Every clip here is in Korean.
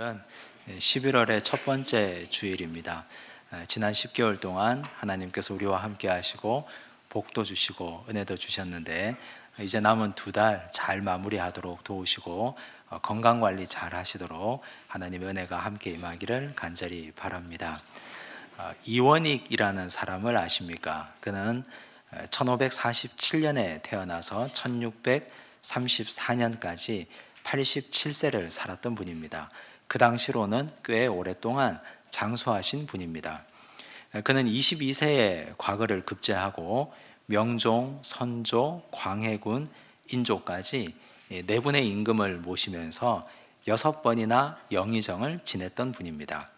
오늘은 11월의 첫 번째 주일입니다. 지난 10개월 동안 하나님께서 우리와 함께 하시고 복도 주시고 은혜도 주셨는데 이제 남은 두 달 잘 마무리하도록 도우시고 어, 건강 관리 잘 하시도록 하나님의 은혜가 함께 임하기를 간절히 바랍니다. 어, 이원익이라는 사람을 아십니까? 그는 1547년에 태어나서 1634년까지 87세를 살았던 분입니다. 그 당시로는 꽤 오랫동안 장수하신 분입니다. 그는 22세에 과거를 급제하고 명종, 선조, 광해군, 인조까지 네 분의 임금을 모시면서 여섯 번이나 영의정을 지냈던 분입니다.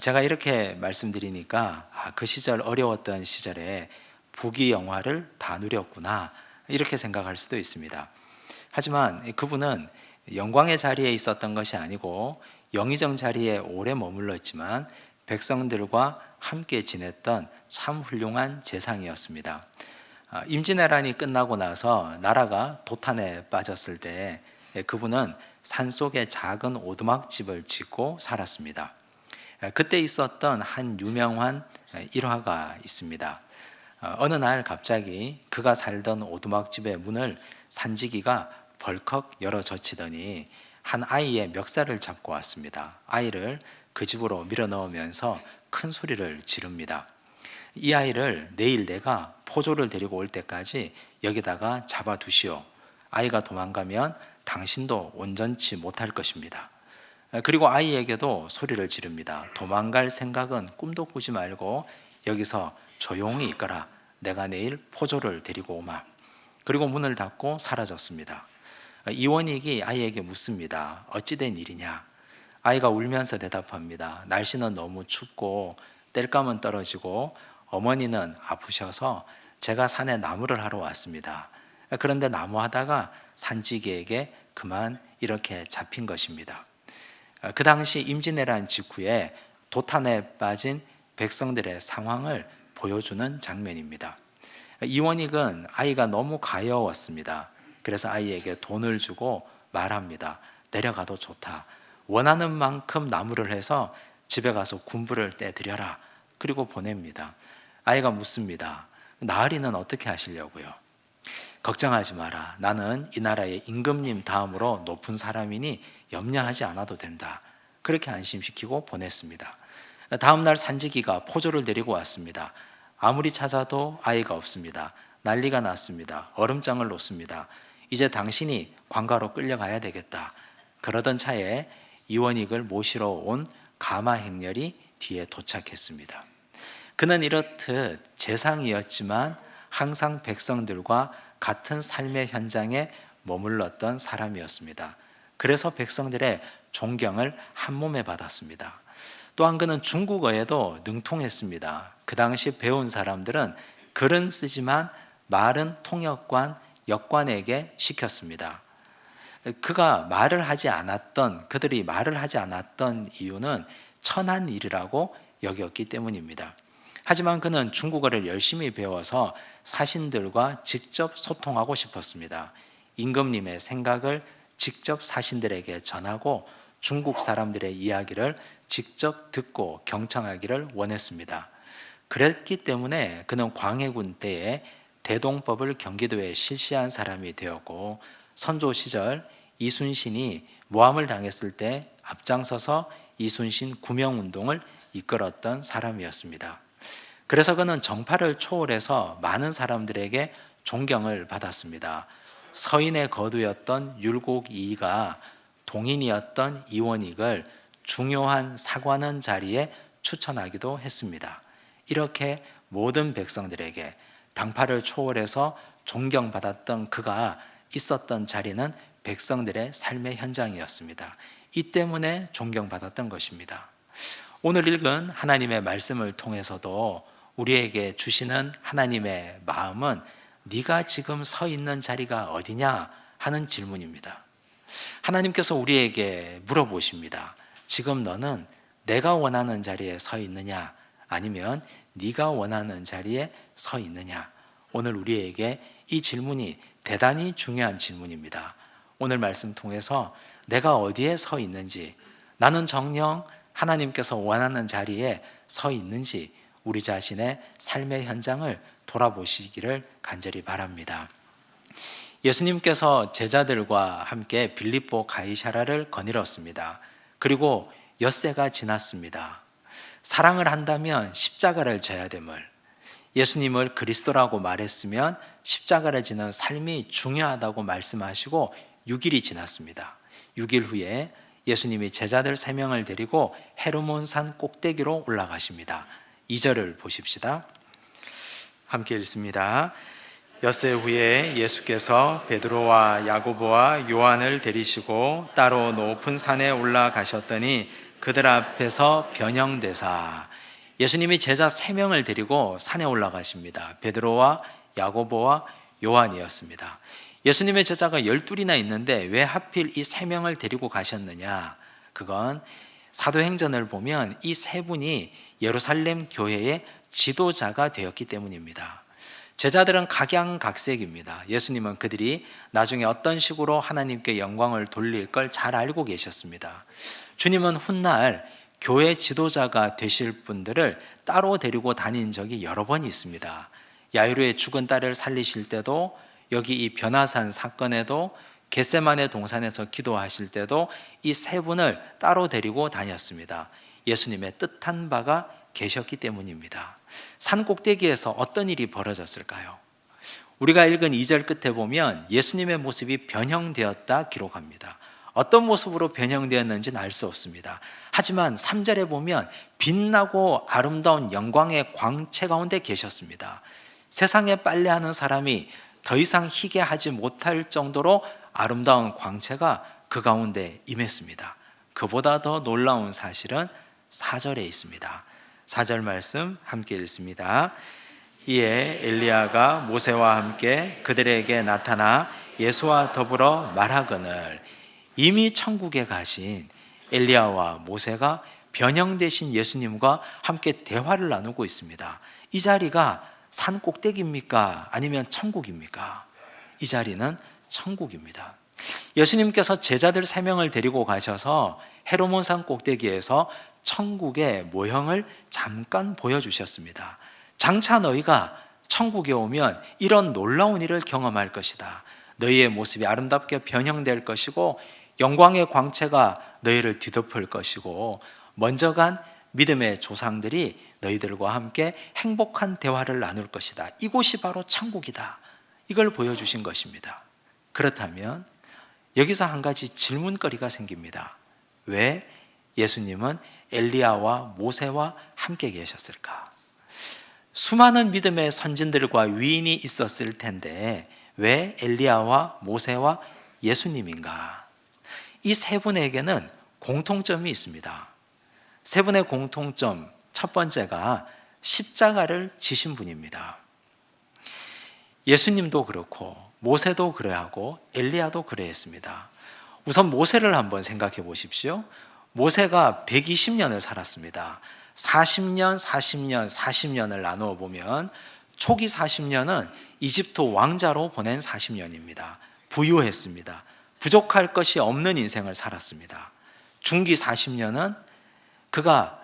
제가 이렇게 말씀드리니까 아, 그 시절 어려웠던 시절에 부귀 영화를 다 누렸구나 이렇게 생각할 수도 있습니다. 하지만 그분은 영광의 자리에 있었던 것이 아니고 영의정 자리에 오래 머물렀지만 백성들과 함께 지냈던 참 훌륭한 재상이었습니다. 아, 임진왜란이 끝나고 나서 나라가 도탄에 빠졌을 때 그분은 산속에 작은 오두막집을 짓고 살았습니다. 그때 있었던 한 유명한 일화가 있습니다. 어, 어느 날 갑자기 그가 살던 오두막집의 문을 산지기가 벌컥 열어 젖히더니 한 아이의 멱살을 잡고 왔습니다. 아이를 그 집으로 밀어 넣으면서 큰 소리를 지릅니다. 이 아이를 내일 내가 포조를 데리고 올 때까지 여기다가 잡아 두시오. 아이가 도망가면 당신도 온전치 못할 것입니다. 그리고 아이에게도 소리를 지릅니다. 도망갈 생각은 꿈도 꾸지 말고 여기서 조용히 있거라. 내가 내일 포조를 데리고 오마. 그리고 문을 닫고 사라졌습니다. 이원익이 아이에게 묻습니다. 어찌된 일이냐? 아이가 울면서 대답합니다. 날씨는 너무 춥고 땔감은 떨어지고 어머니는 아프셔서 제가 산에 나무를 하러 왔습니다. 그런데 나무 하다가 산지기에게 그만 이렇게 잡힌 것입니다. 그 당시 임진왜란 직후에 도탄에 빠진 백성들의 상황을 보여주는 장면입니다. 이원익은 아이가 너무 가여웠습니다. 그래서 아이에게 돈을 주고 말합니다. 내려가도 좋다. 원하는 만큼 나무를 해서 집에 가서 군부를 떼드려라. 그리고 보냅니다. 아이가 묻습니다. 나으리는 어떻게 하시려고요? 걱정하지 마라. 나는 이 나라의 임금님 다음으로 높은 사람이니 염려하지 않아도 된다. 그렇게 안심시키고 보냈습니다. 다음 날 산지기가 포조를 데리고 왔습니다. 아무리 찾아도 아이가 없습니다. 난리가 났습니다. 얼음장을 놓습니다. 이제 당신이 관가로 끌려가야 되겠다. 그러던 차에 이원익을 모시러 온 가마 행렬이 뒤에 도착했습니다. 그는 이렇듯 재상이었지만 항상 백성들과 같은 삶의 현장에 머물렀던 사람이었습니다. 그래서 백성들의 존경을 한 몸에 받았습니다. 또한 그는 중국어에도 능통했습니다. 그 당시 배운 사람들은 글은 쓰지만 말은 통역관, 역관에게 시켰습니다. 그가 말을 하지 않았던 그들이 말을 하지 않았던 이유는 천한 일이라고 여겼기 때문입니다. 하지만 그는 중국어를 열심히 배워서 사신들과 직접 소통하고 싶었습니다. 임금님의 생각을 직접 사신들에게 전하고 중국 사람들의 이야기를 직접 듣고 경청하기를 원했습니다. 그랬기 때문에 그는 광해군 때에 대동법을 경기도에 실시한 사람이 되었고 선조 시절 이순신이 모함을 당했을 때 앞장서서 이순신 구명 운동을 이끌었던 사람이었습니다. 그래서 그는 정파를 초월해서 많은 사람들에게 존경을 받았습니다. 서인의 거두였던 율곡 이가 동인이었던 이원익을 중요한 사관원 자리에 추천하기도 했습니다. 이렇게 모든 백성들에게 당파를 초월해서 존경받았던 그가 있었던 자리는 백성들의 삶의 현장이었습니다. 이 때문에 존경받았던 것입니다. 오늘 읽은 하나님의 말씀을 통해서도 우리에게 주시는 하나님의 마음은 네가 지금 서 있는 자리가 어디냐 하는 질문입니다. 하나님께서 우리에게 물어보십니다. 지금 너는 내가 원하는 자리에 서 있느냐 아니면 네가 원하는 자리에 서 있느냐? 오늘 우리에게 이 질문이 대단히 중요한 질문입니다. 오늘 말씀 통해서 내가 어디에 서 있는지, 나는 정령 하나님께서 원하는 자리에 서 있는지 우리 자신의 삶의 현장을 돌아보시기를 간절히 바랍니다. 예수님께서 제자들과 함께 빌립보 가이샤라를 거닐었습니다. 그리고 엿새가 지났습니다. 사랑을 한다면 십자가를 져야 됨을 예수님을 그리스도라고 말했으면 십자가를 지는 삶이 중요하다고 말씀하시고 6일이 지났습니다. 6일 후에 예수님이 제자들 3명을 데리고 헤르몬산 꼭대기로 올라가십니다. 2절을 보십시다. 함께 읽습니다. 엿새 후에 예수께서 베드로와 야고보와 요한을 데리시고 따로 높은 산에 올라가셨더니 그들 앞에서 변형되사 예수님이 제자 세 명을 데리고 산에 올라가십니다. 베드로와 야고보와 요한이었습니다. 예수님의 제자가 열둘이나 있는데 왜 하필 이세 명을 데리고 가셨느냐? 그건 사도행전을 보면 이 세 분이 예루살렘 교회의 지도자가 되었기 때문입니다. 제자들은 각양각색입니다. 예수님은 그들이 나중에 어떤 식으로 하나님께 영광을 돌릴 걸 잘 알고 계셨습니다. 주님은 훗날 교회 지도자가 되실 분들을 따로 데리고 다닌 적이 여러 번 있습니다. 야이로의 죽은 딸을 살리실 때도 여기 이 변화산 사건에도 겟세만의 동산에서 기도하실 때도 이 세 분을 따로 데리고 다녔습니다. 예수님의 뜻한 바가 계셨기 때문입니다. 산 꼭대기에서 어떤 일이 벌어졌을까요? 우리가 읽은 2절 끝에 보면 예수님의 모습이 변형되었다 기록합니다. 어떤 모습으로 변형되었는지는 알 수 없습니다. 하지만 3절에 보면 빛나고 아름다운 영광의 광채 가운데 계셨습니다. 세상에 빨래하는 사람이 더 이상 희게 하지 못할 정도로 아름다운 광채가 그 가운데 임했습니다. 그보다 더 놀라운 사실은 4절에 있습니다. 4절 말씀 함께 읽습니다. 이에 엘리야가 모세와 함께 그들에게 나타나 예수와 더불어 말하거늘 이미 천국에 가신 엘리야와 모세가 변형되신 예수님과 함께 대화를 나누고 있습니다. 이 자리가 산 꼭대기입니까? 아니면 천국입니까? 이 자리는 천국입니다. 예수님께서 제자들 세 명을 데리고 가셔서 헤로몬산 꼭대기에서 천국의 모형을 잠깐 보여주셨습니다. 장차 너희가 천국에 오면 이런 놀라운 일을 경험할 것이다. 너희의 모습이 아름답게 변형될 것이고 영광의 광채가 너희를 뒤덮을 것이고 먼저 간 믿음의 조상들이 너희들과 함께 행복한 대화를 나눌 것이다. 이곳이 바로 천국이다. 이걸 보여주신 것입니다. 그렇다면 여기서 한 가지 질문거리가 생깁니다. 왜 예수님은 엘리야와 모세와 함께 계셨을까? 수많은 믿음의 선진들과 위인이 있었을 텐데 왜 엘리야와 모세와 예수님인가? 이 세 분에게는 공통점이 있습니다. 세 분의 공통점 첫 번째가 십자가를 지신 분입니다. 예수님도 그렇고 모세도 그래 하고 엘리야도 그래 했습니다. 우선 모세를 한번 생각해 보십시오. 모세가 120년을 살았습니다. 40년, 40년, 40년을 나누어 보면 초기 40년은 이집트 왕자로 보낸 40년입니다. 부유했습니다. 부족할 것이 없는 인생을 살았습니다. 중기 40년은 그가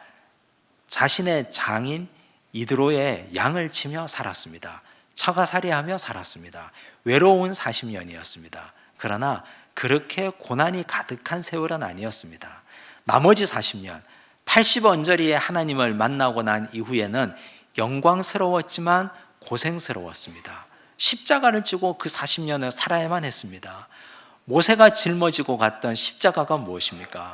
자신의 장인 이드로의 양을 치며 살았습니다. 처가살이하며 살았습니다. 외로운 40년이었습니다. 그러나 그렇게 고난이 가득한 세월은 아니었습니다. 나머지 40년, 80언저리에 하나님을 만나고 난 이후에는 영광스러웠지만 고생스러웠습니다. 십자가를 지고 그 40년을 살아야만 했습니다. 모세가 짊어지고 갔던 십자가가 무엇입니까?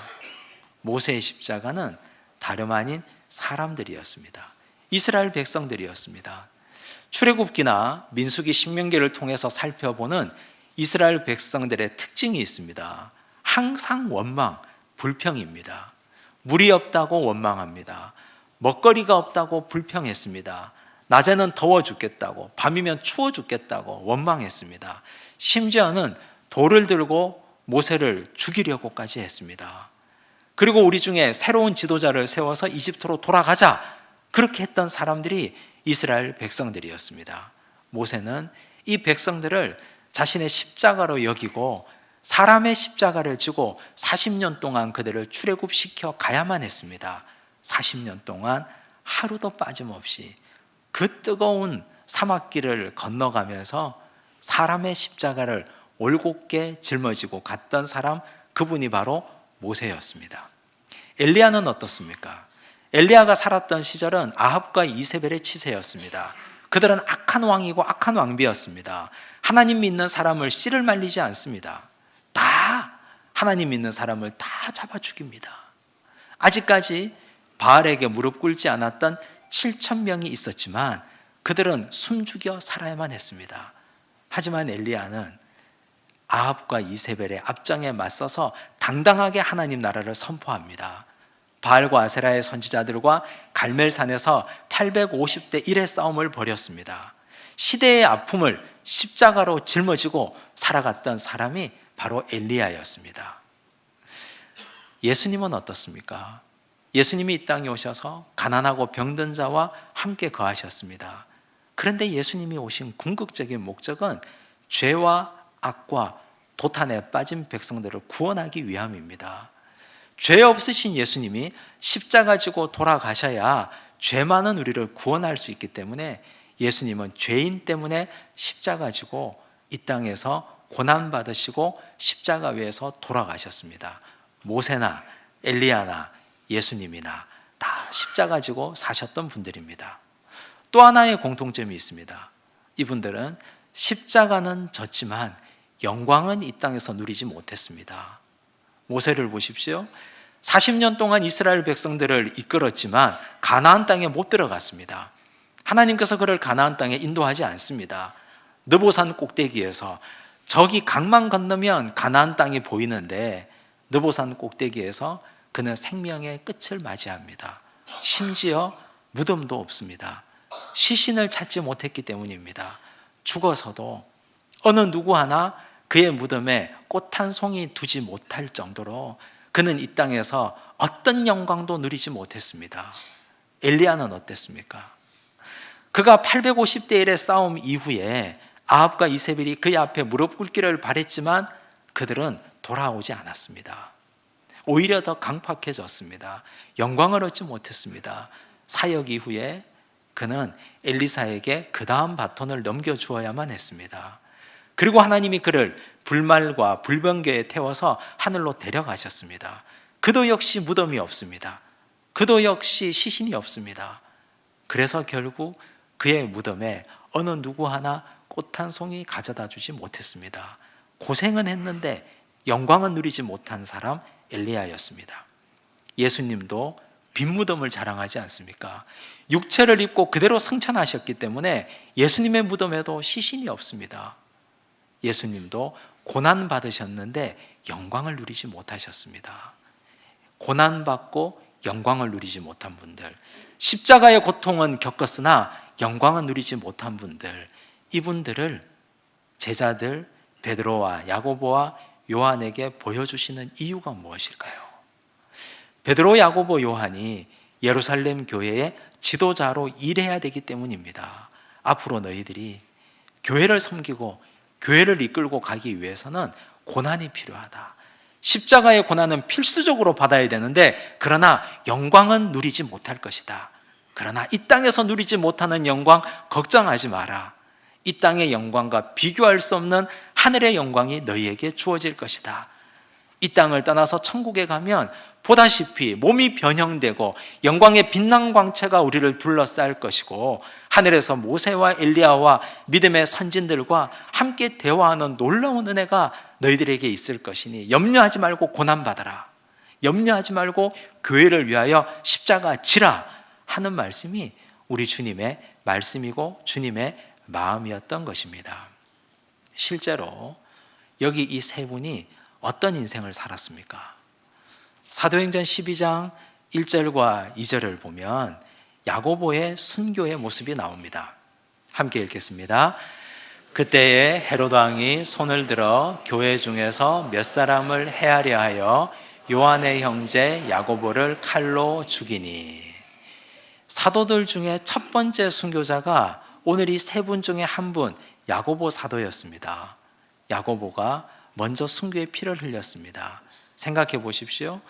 모세의 십자가는 다름 아닌 사람들이었습니다. 이스라엘 백성들이었습니다. 출애굽기나 민수기 신명기를 통해서 살펴보는 이스라엘 백성들의 특징이 있습니다. 항상 원망, 불평입니다. 물이 없다고 원망합니다. 먹거리가 없다고 불평했습니다. 낮에는 더워 죽겠다고, 밤이면 추워 죽겠다고 원망했습니다. 심지어는 돌을 들고 모세를 죽이려고까지 했습니다. 그리고 우리 중에 새로운 지도자를 세워서 이집트로 돌아가자. 그렇게 했던 사람들이 이스라엘 백성들이었습니다. 모세는 이 백성들을 자신의 십자가로 여기고 사람의 십자가를 지고 40년 동안 그들을 출애굽시켜 가야만 했습니다. 40년 동안 하루도 빠짐없이 그 뜨거운 사막길을 건너가면서 사람의 십자가를 올곧게 짊어지고 갔던 사람 그분이 바로 모세였습니다. 엘리야는 어떻습니까? 엘리야가 살았던 시절은 아합과 이세벨의 치세였습니다. 그들은 악한 왕이고 악한 왕비였습니다. 하나님 믿는 사람을 씨를 말리지 않습니다. 다 하나님 믿는 사람을 다 잡아 죽입니다. 아직까지 바알에게 무릎 꿇지 않았던 7천 명이 있었지만 그들은 숨죽여 살아야만 했습니다. 하지만 엘리야는 아합과 이세벨의 앞장에 맞서서 당당하게 하나님 나라를 선포합니다. 바알과 아세라의 선지자들과 갈멜산에서 850대 1의 싸움을 벌였습니다. 시대의 아픔을 십자가로 짊어지고 살아갔던 사람이 바로 엘리야였습니다. 예수님은 어떻습니까? 예수님이 이 땅에 오셔서 가난하고 병든 자와 함께 거하셨습니다. 그런데 예수님이 오신 궁극적인 목적은 죄와 악과 도탄에 빠진 백성들을 구원하기 위함입니다. 죄 없으신 예수님이 십자가 지고 돌아가셔야 죄 많은 우리를 구원할 수 있기 때문에 예수님은 죄인 때문에 십자가 지고 이 땅에서 고난 받으시고 십자가 위에서 돌아가셨습니다. 모세나 엘리야나 예수님이나 다 십자가 지고 사셨던 분들입니다. 또 하나의 공통점이 있습니다. 이분들은 십자가는 졌지만 영광은 이 땅에서 누리지 못했습니다. 모세를 보십시오. 40년 동안 이스라엘 백성들을 이끌었지만 가나안 땅에 못 들어갔습니다. 하나님께서 그를 가나안 땅에 인도하지 않습니다. 느보산 꼭대기에서 저기 강만 건너면 가나안 땅이 보이는데 느보산 꼭대기에서 그는 생명의 끝을 맞이합니다. 심지어 무덤도 없습니다. 시신을 찾지 못했기 때문입니다. 죽어서도 어느 누구 하나 그의 무덤에 꽃 한 송이 두지 못할 정도로 그는 이 땅에서 어떤 영광도 누리지 못했습니다. 엘리야는 어땠습니까? 그가 850대 1의 싸움 이후에 아합과 이세벨이 그의 앞에 무릎 꿇기를 바랬지만 그들은 돌아오지 않았습니다. 오히려 더 강팍해졌습니다. 영광을 얻지 못했습니다. 사역 이후에 그는 엘리사에게 그 다음 바톤을 넘겨주어야만 했습니다. 그리고 하나님이 그를 불말과 불병교에 태워서 하늘로 데려가셨습니다. 그도 역시 무덤이 없습니다. 그도 역시 시신이 없습니다. 그래서 결국 그의 무덤에 어느 누구 하나 꽃 한 송이 가져다 주지 못했습니다. 고생은 했는데 영광은 누리지 못한 사람 엘리야였습니다. 예수님도 빈 무덤을 자랑하지 않습니까? 육체를 입고 그대로 승천하셨기 때문에 예수님의 무덤에도 시신이 없습니다. 예수님도 고난 받으셨는데 영광을 누리지 못하셨습니다. 고난 받고 영광을 누리지 못한 분들, 십자가의 고통은 겪었으나 영광은 누리지 못한 분들, 이분들을 제자들 베드로와 야고보와 요한에게 보여주시는 이유가 무엇일까요? 베드로, 야고보, 요한이 예루살렘 교회의 지도자로 일해야 되기 때문입니다. 앞으로 너희들이 교회를 섬기고 교회를 이끌고 가기 위해서는 고난이 필요하다. 십자가의 고난은 필수적으로 받아야 되는데 그러나 영광은 누리지 못할 것이다. 그러나 이 땅에서 누리지 못하는 영광 걱정하지 마라. 이 땅의 영광과 비교할 수 없는 하늘의 영광이 너희에게 주어질 것이다. 이 땅을 떠나서 천국에 가면 보다시피 몸이 변형되고 영광의 빛난 광채가 우리를 둘러쌀 것이고 하늘에서 모세와 엘리야와 믿음의 선진들과 함께 대화하는 놀라운 은혜가 너희들에게 있을 것이니 염려하지 말고 고난 받아라. 염려하지 말고 교회를 위하여 십자가 지라 하는 말씀이 우리 주님의 말씀이고 주님의 마음이었던 것입니다. 실제로 여기 이 세 분이 어떤 인생을 살았습니까? 사도행전 12장 1절과 2절을 보면 야고보의 순교의 모습이 나옵니다. 함께 읽겠습니다. 그때에 헤로드 왕이 손을 들어 교회 중에서 몇 사람을 헤아려 하여 요한의 형제 야고보를 칼로 죽이니 사도들 중에 첫 번째 순교자가 오늘 이 세 분 중에 한 분 야고보 사도였습니다. 야고보가 먼저 순교의 피를 흘렸습니다. 생각해 보십시오.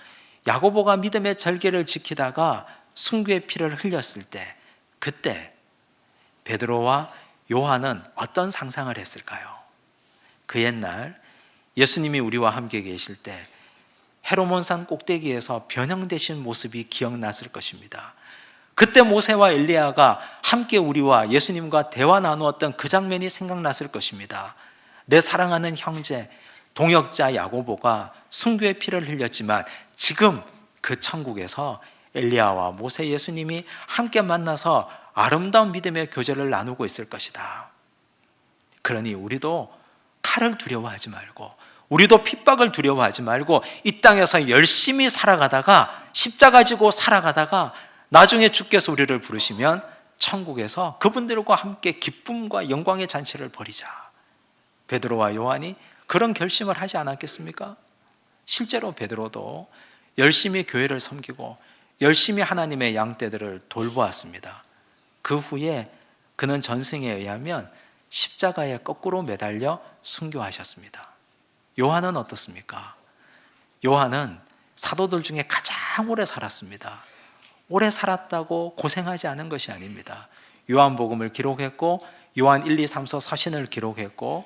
야고보가 믿음의 절개를 지키다가 순교의 피를 흘렸을 때 그때 베드로와 요한은 어떤 상상을 했을까요? 그 옛날 예수님이 우리와 함께 계실 때 헤로몬산 꼭대기에서 변형되신 모습이 기억났을 것입니다. 그때 모세와 엘리야가 함께 우리와 예수님과 대화 나누었던 그 장면이 생각났을 것입니다. 내 사랑하는 형제 동역자 야고보가 순교의 피를 흘렸지만 지금 그 천국에서 엘리야와 모세 예수님이 함께 만나서 아름다운 믿음의 교제를 나누고 있을 것이다. 그러니 우리도 칼을 두려워하지 말고 우리도 핍박을 두려워하지 말고 이 땅에서 열심히 살아가다가 십자가 지고 살아가다가 나중에 주께서 우리를 부르시면 천국에서 그분들과 함께 기쁨과 영광의 잔치를 벌이자. 베드로와 요한이 그런 결심을 하지 않았겠습니까? 실제로 베드로도 열심히 교회를 섬기고 열심히 하나님의 양떼들을 돌보았습니다. 그 후에 그는 전승에 의하면 십자가에 거꾸로 매달려 순교하셨습니다. 요한은 어떻습니까? 요한은 사도들 중에 가장 오래 살았습니다. 오래 살았다고 고생하지 않은 것이 아닙니다. 요한복음을 기록했고 요한 1, 2, 3서 서신을 기록했고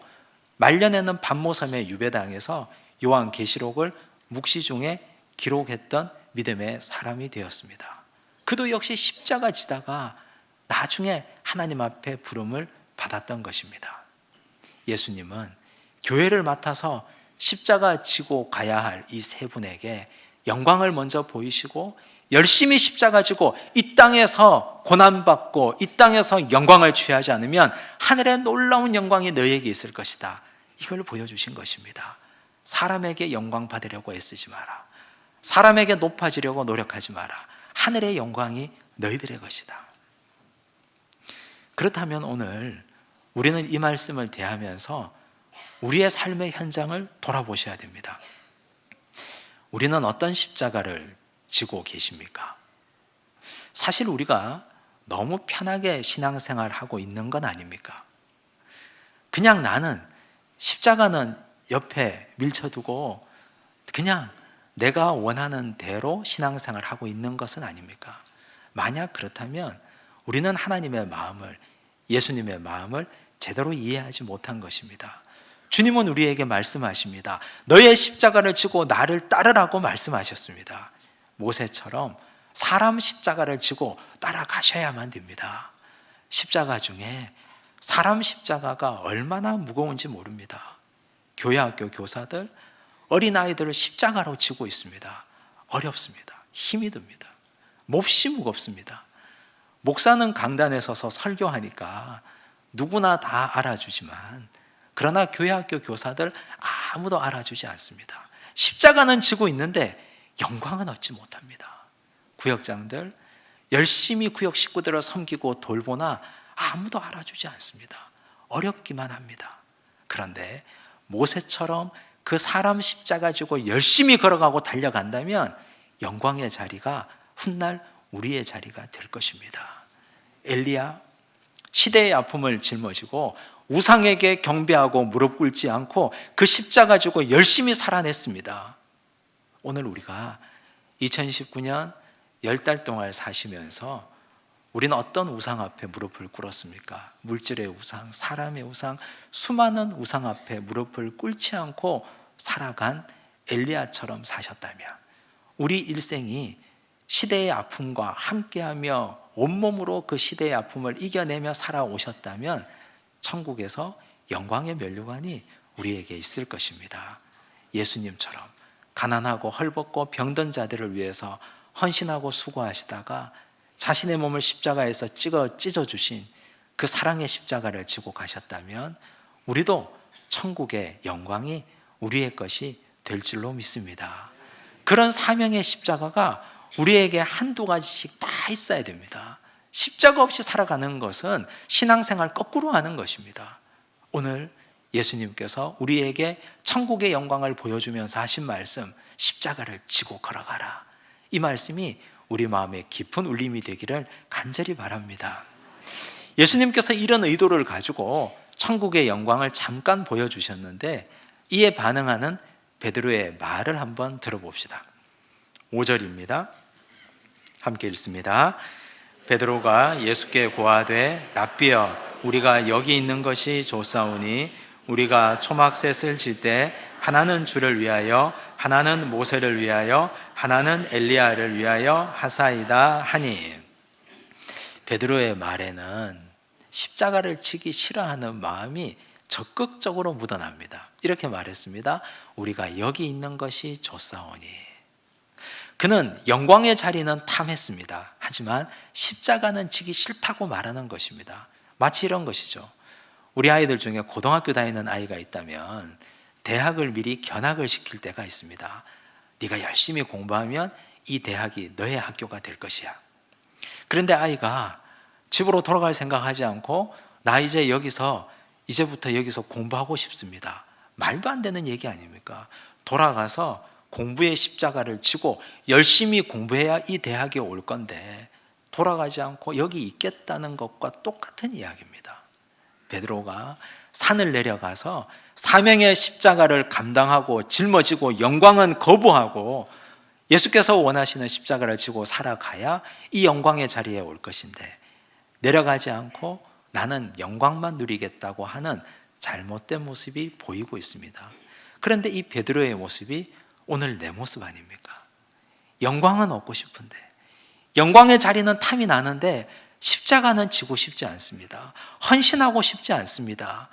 말년에는 반모섬의 유배당에서 요한 계시록을 묵시 중에 기록했던 믿음의 사람이 되었습니다. 그도 역시 십자가 지다가 나중에 하나님 앞에 부름을 받았던 것입니다. 예수님은 교회를 맡아서 십자가 지고 가야 할 이 세 분에게 영광을 먼저 보이시고 열심히 십자가 지고 이 땅에서 고난받고 이 땅에서 영광을 취하지 않으면 하늘의 놀라운 영광이 너에게 있을 것이다. 이걸 보여주신 것입니다. 사람에게 영광 받으려고 애쓰지 마라. 사람에게 높아지려고 노력하지 마라. 하늘의 영광이 너희들의 것이다. 그렇다면 오늘 우리는 이 말씀을 대하면서 우리의 삶의 현장을 돌아보셔야 됩니다. 우리는 어떤 십자가를 지고 계십니까? 사실 우리가 너무 편하게 신앙생활 하고 있는 건 아닙니까? 그냥 나는 십자가는 옆에 밀쳐두고 그냥 내가 원하는 대로 신앙생활 하고 있는 것은 아닙니까? 만약 그렇다면 우리는 하나님의 마음을 예수님의 마음을 제대로 이해하지 못한 것입니다. 주님은 우리에게 말씀하십니다. 너의 십자가를 지고 나를 따르라고 말씀하셨습니다. 모세처럼 사람 십자가를 지고 따라가셔야만 됩니다. 십자가 중에 사람 십자가가 얼마나 무거운지 모릅니다. 교회 학교 교사들, 어린 아이들을 십자가로 지고 있습니다. 어렵습니다. 힘이 듭니다. 몹시 무겁습니다. 목사는 강단에 서서 설교하니까 누구나 다 알아주지만 그러나 교회 학교 교사들 아무도 알아주지 않습니다. 십자가는 지고 있는데 영광은 얻지 못합니다. 구역장들 열심히 구역 식구들을 섬기고 돌보나 아무도 알아주지 않습니다. 어렵기만 합니다. 그런데 모세처럼 그 사람 십자가 지고 열심히 걸어가고 달려간다면 영광의 자리가 훗날 우리의 자리가 될 것입니다. 엘리야 시대의 아픔을 짊어지고 우상에게 경배하고 무릎 꿇지 않고 그 십자가 지고 열심히 살아냈습니다. 오늘 우리가 2019년 열달 동안 사시면서 우리는 어떤 우상 앞에 무릎을 꿇었습니까? 물질의 우상, 사람의 우상, 수많은 우상 앞에 무릎을 꿇지 않고 살아간 엘리야처럼 사셨다면 우리 일생이 시대의 아픔과 함께하며 온몸으로 그 시대의 아픔을 이겨내며 살아오셨다면 천국에서 영광의 면류관이 우리에게 있을 것입니다. 예수님처럼 가난하고 헐벗고 병든 자들을 위해서 헌신하고 수고하시다가 자신의 몸을 십자가에서 찍어 찢어 주신 그 사랑의 십자가를 지고 가셨다면 우리도 천국의 영광이 우리의 것이 될 줄로 믿습니다. 그런 사명의 십자가가 우리에게 한두 가지씩 다 있어야 됩니다. 십자가 없이 살아가는 것은 신앙생활 거꾸로 하는 것입니다. 오늘 예수님께서 우리에게 천국의 영광을 보여주면서 하신 말씀, 십자가를 지고 걸어가라. 이 말씀이 우리 마음에 깊은 울림이 되기를 간절히 바랍니다. 예수님께서 이런 의도를 가지고 천국의 영광을 잠깐 보여주셨는데 이에 반응하는 베드로의 말을 한번 들어봅시다. 5절입니다. 함께 읽습니다. 베드로가 예수께 고하되 랍비여 우리가 여기 있는 것이 좋사오니 우리가 초막셋을 질 때 하나는 주를 위하여 하나는 모세를 위하여 하나는 엘리야를 위하여 하사이다 하니 베드로의 말에는 십자가를 치기 싫어하는 마음이 적극적으로 묻어납니다. 이렇게 말했습니다. 우리가 여기 있는 것이 좋사오니 그는 영광의 자리는 탐했습니다. 하지만 십자가는 지기 싫다고 말하는 것입니다. 마치 이런 것이죠. 우리 아이들 중에 고등학교 다니는 아이가 있다면 대학을 미리 견학을 시킬 때가 있습니다. 네가 열심히 공부하면 이 대학이 너의 학교가 될 것이야. 그런데 아이가 집으로 돌아갈 생각하지 않고 나 이제 여기서 이제부터 여기서 공부하고 싶습니다. 말도 안 되는 얘기 아닙니까? 돌아가서 공부의 십자가를 지고 열심히 공부해야 이 대학에 올 건데 돌아가지 않고 여기 있겠다는 것과 똑같은 이야기입니다. 베드로가 산을 내려가서 사명의 십자가를 감당하고 짊어지고 영광은 거부하고 예수께서 원하시는 십자가를 지고 살아가야 이 영광의 자리에 올 것인데 내려가지 않고 나는 영광만 누리겠다고 하는 잘못된 모습이 보이고 있습니다. 그런데 이 베드로의 모습이 오늘 내 모습 아닙니까? 영광은 얻고 싶은데 영광의 자리는 탐이 나는데 십자가는 지고 싶지 않습니다. 헌신하고 싶지 않습니다.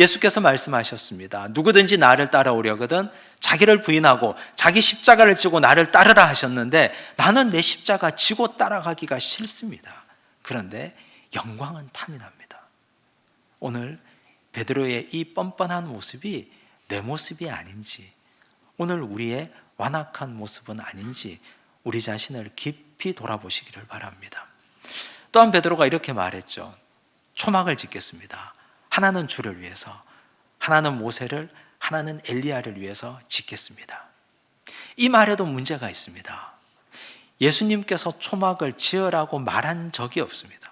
예수께서 말씀하셨습니다. 누구든지 나를 따라오려거든 자기를 부인하고 자기 십자가를 지고 나를 따르라 하셨는데 나는 내 십자가 지고 따라가기가 싫습니다. 그런데 영광은 탐이 납니다. 오늘 베드로의 이 뻔뻔한 모습이 내 모습이 아닌지 오늘 우리의 완악한 모습은 아닌지 우리 자신을 깊이 돌아보시기를 바랍니다. 또한 베드로가 이렇게 말했죠. 초막을 짓겠습니다. 하나는 주를 위해서, 하나는 모세를, 하나는 엘리야를 위해서 짓겠습니다. 이 말에도 문제가 있습니다. 예수님께서 초막을 지으라고 말한 적이 없습니다.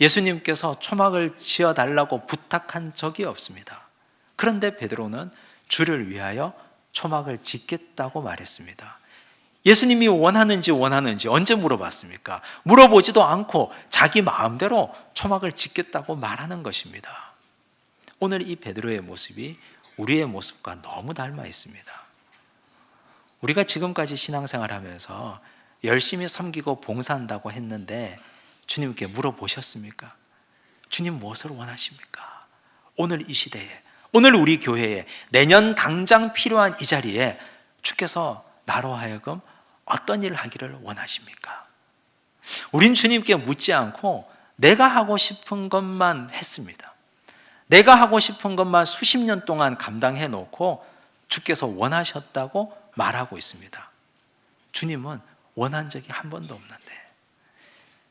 예수님께서 초막을 지어 달라고 부탁한 적이 없습니다. 그런데 베드로는 주를 위하여 초막을 짓겠다고 말했습니다. 예수님이 원하는지 원하는지 언제 물어봤습니까? 물어보지도 않고 자기 마음대로 초막을 짓겠다고 말하는 것입니다. 오늘 이 베드로의 모습이 우리의 모습과 너무 닮아 있습니다. 우리가 지금까지 신앙생활 하면서 열심히 섬기고 봉사한다고 했는데 주님께 물어보셨습니까? 주님 무엇을 원하십니까? 오늘 이 시대에 오늘 우리 교회에 내년 당장 필요한 이 자리에 주께서 나로 하여금 어떤 일을 하기를 원하십니까? 우린 주님께 묻지 않고 내가 하고 싶은 것만 했습니다. 내가 하고 싶은 것만 수십 년 동안 감당해 놓고 주께서 원하셨다고 말하고 있습니다. 주님은 원한 적이 한 번도 없는데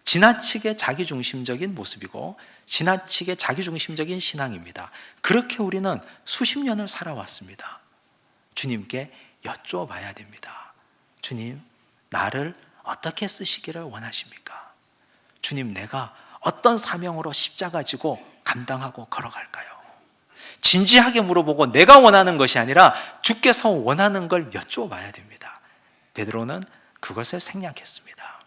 지나치게 자기중심적인 모습이고 지나치게 자기중심적인 신앙입니다. 그렇게 우리는 수십 년을 살아왔습니다. 주님께 여쭤봐야 됩니다. 주님, 나를 어떻게 쓰시기를 원하십니까? 주님, 내가 어떤 사명으로 십자가 지고 감당하고 걸어갈까요? 진지하게 물어보고 내가 원하는 것이 아니라 주께서 원하는 걸 여쭤봐야 됩니다. 베드로는 그것을 생략했습니다.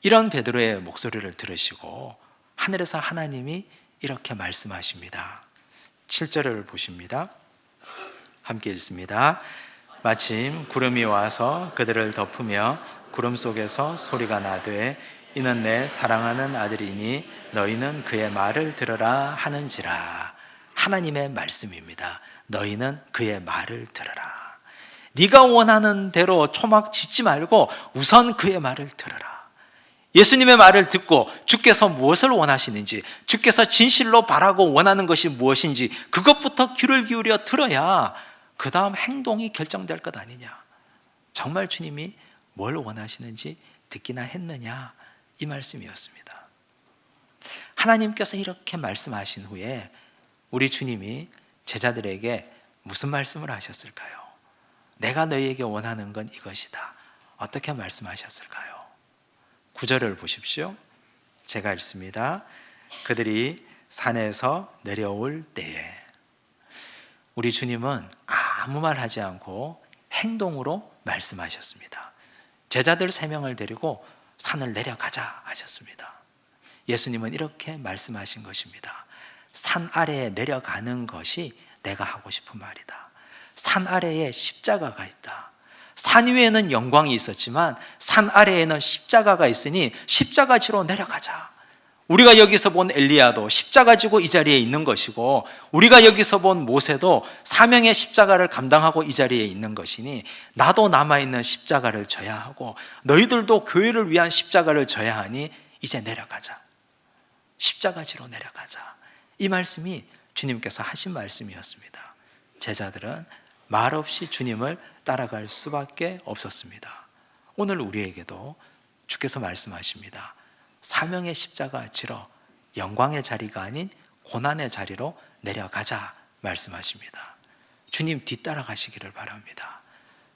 이런 베드로의 목소리를 들으시고 하늘에서 하나님이 이렇게 말씀하십니다. 7절을 보십니다. 함께 읽습니다. 마침 구름이 와서 그들을 덮으며 구름 속에서 소리가 나되 이는 내 사랑하는 아들이니 너희는 그의 말을 들으라 하는지라 하나님의 말씀입니다. 너희는 그의 말을 들으라. 네가 원하는 대로 초막 짓지 말고 우선 그의 말을 들으라. 예수님의 말을 듣고 주께서 무엇을 원하시는지, 주께서 진실로 바라고 원하는 것이 무엇인지 그것부터 귀를 기울여 들어야 그 다음 행동이 결정될 것 아니냐. 정말 주님이 뭘 원하시는지 듣기나 했느냐. 이 말씀이었습니다. 하나님께서 이렇게 말씀하신 후에 우리 주님이 제자들에게 무슨 말씀을 하셨을까요? 내가 너희에게 원하는 건 이것이다. 어떻게 말씀하셨을까요? 구절을 보십시오. 제가 읽습니다. 그들이 산에서 내려올 때에 우리 주님은 아무 말 하지 않고 행동으로 말씀하셨습니다. 제자들 세 명을 데리고 산을 내려가자 하셨습니다. 예수님은 이렇게 말씀하신 것입니다. 산 아래에 내려가는 것이 내가 하고 싶은 말이다. 산 아래에 십자가가 있다. 산 위에는 영광이 있었지만 산 아래에는 십자가가 있으니 십자가 지로 내려가자. 우리가 여기서 본 엘리야도 십자가 지고 이 자리에 있는 것이고 우리가 여기서 본 모세도 사명의 십자가를 감당하고 이 자리에 있는 것이니 나도 남아 있는 십자가를 져야 하고 너희들도 교회를 위한 십자가를 져야 하니 이제 내려가자. 십자가 지로 내려가자. 이 말씀이 주님께서 하신 말씀이었습니다. 제자들은 말없이 주님을 따라갈 수밖에 없었습니다. 오늘 우리에게도 주께서 말씀하십니다. 사명의 십자가 지러 영광의 자리가 아닌 고난의 자리로 내려가자 말씀하십니다. 주님 뒤따라 가시기를 바랍니다.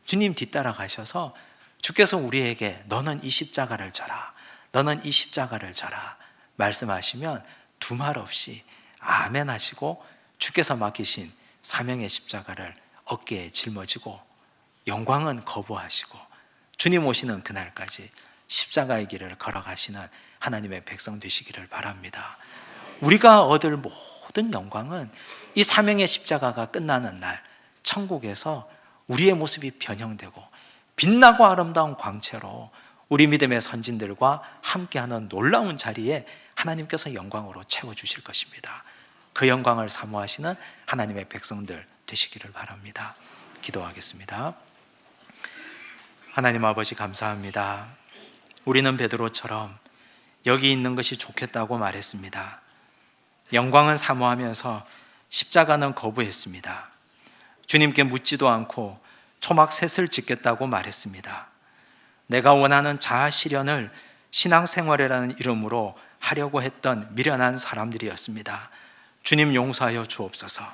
주님 뒤따라 가셔서 주께서 우리에게 너는 이 십자가를 져라. 너는 이 십자가를 져라. 말씀하시면 두 말 없이 아멘 하시고 주께서 맡기신 사명의 십자가를 어깨에 짊어지고 영광은 거부하시고 주님 오시는 그날까지 십자가의 길을 걸어가시는 하나님의 백성 되시기를 바랍니다. 우리가 얻을 모든 영광은 이 사명의 십자가가 끝나는 날 천국에서 우리의 모습이 변형되고 빛나고 아름다운 광채로 우리 믿음의 선진들과 함께하는 놀라운 자리에 하나님께서 영광으로 채워 주실 것입니다. 그 영광을 사모하시는 하나님의 백성들 되시기를 바랍니다. 기도하겠습니다. 하나님 아버지 감사합니다. 우리는 베드로처럼 여기 있는 것이 좋겠다고 말했습니다. 영광은 사모하면서 십자가는 거부했습니다. 주님께 묻지도 않고 초막 셋을 짓겠다고 말했습니다. 내가 원하는 자아 실현을 신앙생활이라는 이름으로 하려고 했던 미련한 사람들이었습니다. 주님 용서하여 주옵소서.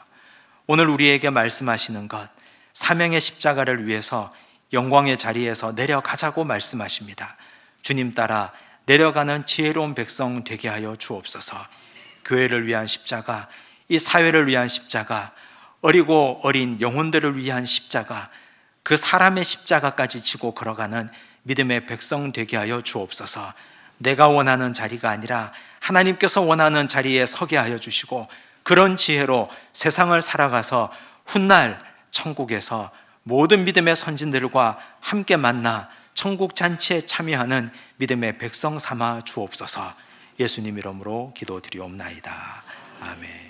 오늘 우리에게 말씀하시는 것, 사명의 십자가를 위해서 영광의 자리에서 내려가자고 말씀하십니다. 주님 따라 내려가는 지혜로운 백성 되게 하여 주옵소서. 교회를 위한 십자가, 이 사회를 위한 십자가, 어리고 어린 영혼들을 위한 십자가, 그 사람의 십자가까지 지고 걸어가는 믿음의 백성 되게 하여 주옵소서. 내가 원하는 자리가 아니라 하나님께서 원하는 자리에 서게 하여 주시고 그런 지혜로 세상을 살아가서 훗날 천국에서 모든 믿음의 선진들과 함께 만나 천국 잔치에 참여하는 믿음의 백성 삼아 주옵소서. 예수님 이름으로 기도드리옵나이다. 아멘.